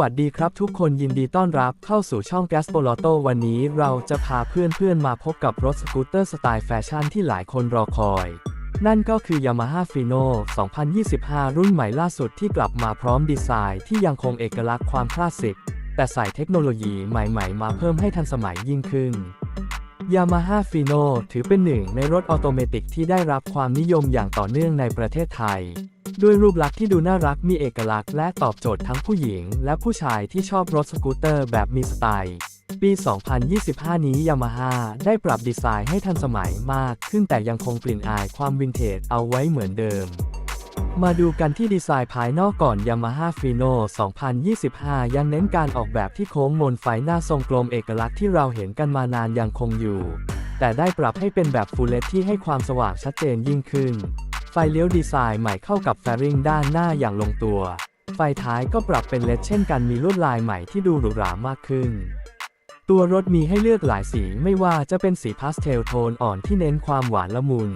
วัสดีครับทุกคนยินดีต้อนรับเข้าสู่ช่อง g a s p o l o t o วันนี้เราจะพาเพื่อนๆมาพบกับรถสกูตเตอร์สไตล์แฟชั่นที่หลายคนรอคอย นั่นก็คือ Yamaha Fino 2025 รุ่นใหม่ล่าสุดที่กลับมาพร้อมดีไซน์ที่ยังคงเอกลักษณ์ความคลาสสิก แต่ใส่เทคโนโลยีใหม่ๆ มาเพิ่มให้ทันสมัยยิ่งขึ้น Yamaha Fino ถือเป็นหนึ่งในรถออโตเมติกที่ได้รับความนิยมอย่างต่อเนื่องในประเทศไทย ด้วยรูปลักษณ์ที่ดูน่ารักมีเอกลักษณ์และตอบโจทย์ทั้งผู้หญิง และผู้ชายที่ชอบรถสกูตเตอร์แบบมีสไตล์ ปี 2025 นี้ Yamaha ได้ปรับดีไซน์ให้ทันสมัยมากขึ้นแต่ยังคงกลิ่นอายความวินเทจเอาไว้เหมือนเดิม มาดูกันที่ดีไซน์ภายนอกก่อน Yamaha Fino 2025 ยังเน้นการออกแบบที่โค้งมนไฟหน้าทรงกลมเอกลักษณ์ที่เราเห็นกันมานานยังคงอยู่ แต่ได้ปรับให้เป็นแบบฟูลเลตที่ให้ความสว่างชัดเจนยิ่งขึ้น ไฟเลี้ยวดีไซน์ใหม่เข้ากับแฟริงด้านหน้าอย่างลงตัว ไฟท้ายก็ปรับเป็นเลดเช่นกันมีลวดลายใหม่ที่ดูหรูหรามากขึ้น ตัวรถมีให้เลือกหลายสีไม่ว่าจะเป็นสีพาสเทลโทนอ่อนที่เน้นความหวานละมุน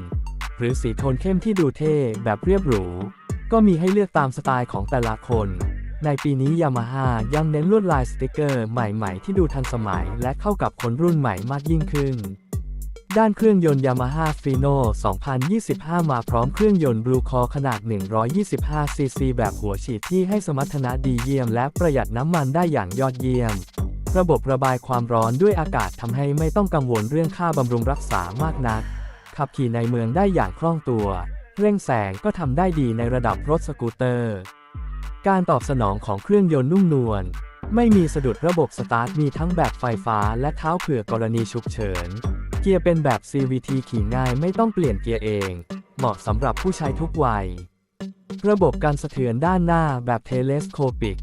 หรือสีโทนเข้มที่ดูเท่แบบเรียบหรู ก็มีให้เลือกตามสไตล์ของแต่ละคน ในปีนี้ยามาฮ่ายังเน้นลวดลายสติกเกอร์ใหม่ๆ ที่ดูทันสมัยและเข้ากับคนรุ่นใหม่มากยิ่งขึ้น ด้านเครื่องยนต์ Yamaha Fino 2025 มาพร้อมเครื่องยนต์ Blue Core ขนาด 125 cc แบบหัวฉีดที่ให้สมรรถนะดีเยี่ยม และประหยัดน้ำมันได้อย่างยอดเยี่ยมระบบระบายความร้อนด้วยอากาศทำให้ไม่ต้องกังวลเรื่องค่าบำรุงรักษามากนัก ขับขี่ในเมืองได้อย่างคล่องตัว เร่งแสงก็ทำได้ดีในระดับรถสกูตเตอร์ การตอบสนองของเครื่องยนต์นุ่มนวลไม่มีสะดุดระบบสตาร์ทมีทั้งแบบไฟฟ้าและเท้าเผื่อกรณีฉุกเฉิน เกียร์เป็นแบบ CVT ขี่ง่ายไม่ต้องเปลี่ยนเกียร์เอง เหมาะสำหรับผู้ใช้ทุกวัย ระบบการสะเทือนด้านหน้าแบบเทเลสโคปิก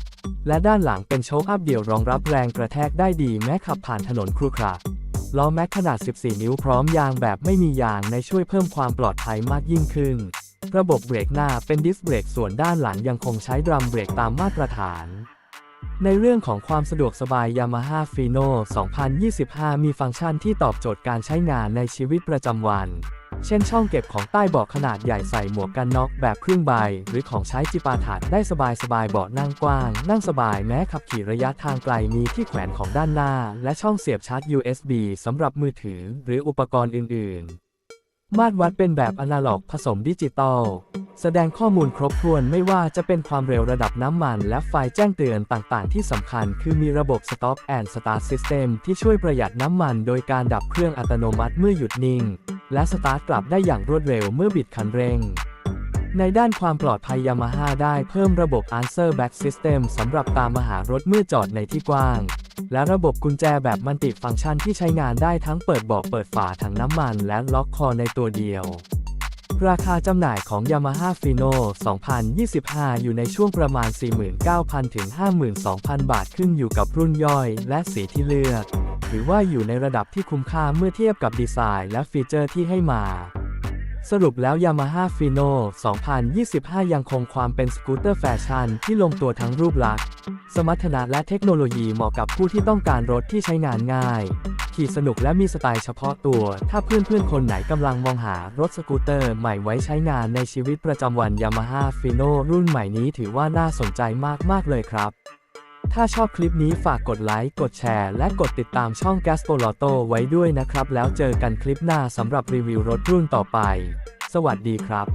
และด้านหลังเป็นโชคอัพเดี่ยวรองรับแรงกระแทกได้ดีแม้ขับผ่านถนนครุขระ ล้อแม็กขนาด 14 นิ้วพร้อมยางแบบไม่มียางในช่วยเพิ่มความปลอดภัยมากยิ่งขึ้น ระบบเบรกหน้าเป็นดิสเบรกส่วนด้านหลังยังคงใช้ดรัมเบรกตามมาตรฐาน ในเรื่องของความสะดวกสบาย Yamaha Fino 2025 มีฟังก์ชันที่ตอบโจทย์การใช้งานในชีวิตประจำวัน เช่นช่องเก็บของใต้เบาะขนาดใหญ่ใส่หมวกกันน็อกแบบครึ่งใบ หรือของใช้จิปาถะได้สบายสบายเบาะนั่งกว้าง นั่งสบายแม้ขับขี่ระยะทางไกลมีที่แขวนของด้านหน้า และช่องเสียบชาร์จ USB สำหรับมือถือ หรืออุปกรณ์อื่น ๆ มาตรวัดเป็นแบบอนาล็อกผสมดิจิตอลแสดงข้อมูลครบถ้วนไม่ว่าจะเป็นความเร็วระดับน้ำมัน และไฟแจ้งเตือนต่างๆ ที่สำคัญคือมีระบบ Stop and Start System ที่ช่วยประหยัดน้ำมันโดยการดับเครื่องอัตโนมัติเมื่อหยุดนิ่ง และสตาร์ทกลับได้อย่างรวดเร็วเมื่อบิดคันเร่ง ในด้านความปลอดภัย Yamaha ได้เพิ่มระบบ Answer Back System สำหรับตามมาหารถเมื่อจอดในที่กว้าง และระบบกุญแจแบบมันติฟังก์ชันที่ใช้งานได้ทั้งเปิดเบาะเปิดฝาถังน้ำมัน และล็อกคอในตัวเดียวราคาจำหน่ายของ Yamaha Fino 2025 อยู่ในช่วงประมาณ 49,000 ถึง 52,000 บาทขึ้นอยู่กับรุ่นย่อยและสีที่เลือก ถือว่าอยู่ในระดับที่คุ้มค่าเมื่อเทียบกับดีไซน์และฟีเจอร์ที่ให้มา สรุปแล้ว Yamaha Fino 2025 ยังคงความเป็นสกูตเตอร์แฟชั่นที่ลงตัวทั้งรูปลักษณ์ สมรรถนะและเทคโนโลยีเหมาะกับผู้ที่ต้องการรถที่ใช้งานง่าย ขี่สนุกและมีสไตล์เฉพาะตัว ถ้าเพื่อนๆ คนไหนกำลังมองหารถสกูตเตอร์ใหม่ไว้ใช้งานในชีวิตประจำวัน Yamaha Fino รุ่นใหม่นี้ถือว่าน่าสนใจมากๆเลยครับ ถ้าชอบคลิปนี้ฝากกดไลค์ กดแชร์ และกดติดตามช่อง g a s p o l o t o ไว้ด้วยนะครับ แล้วเจอกันคลิปหน้าสำหรับรีวิวรถรุ่นต่อไป สวัสดีครับ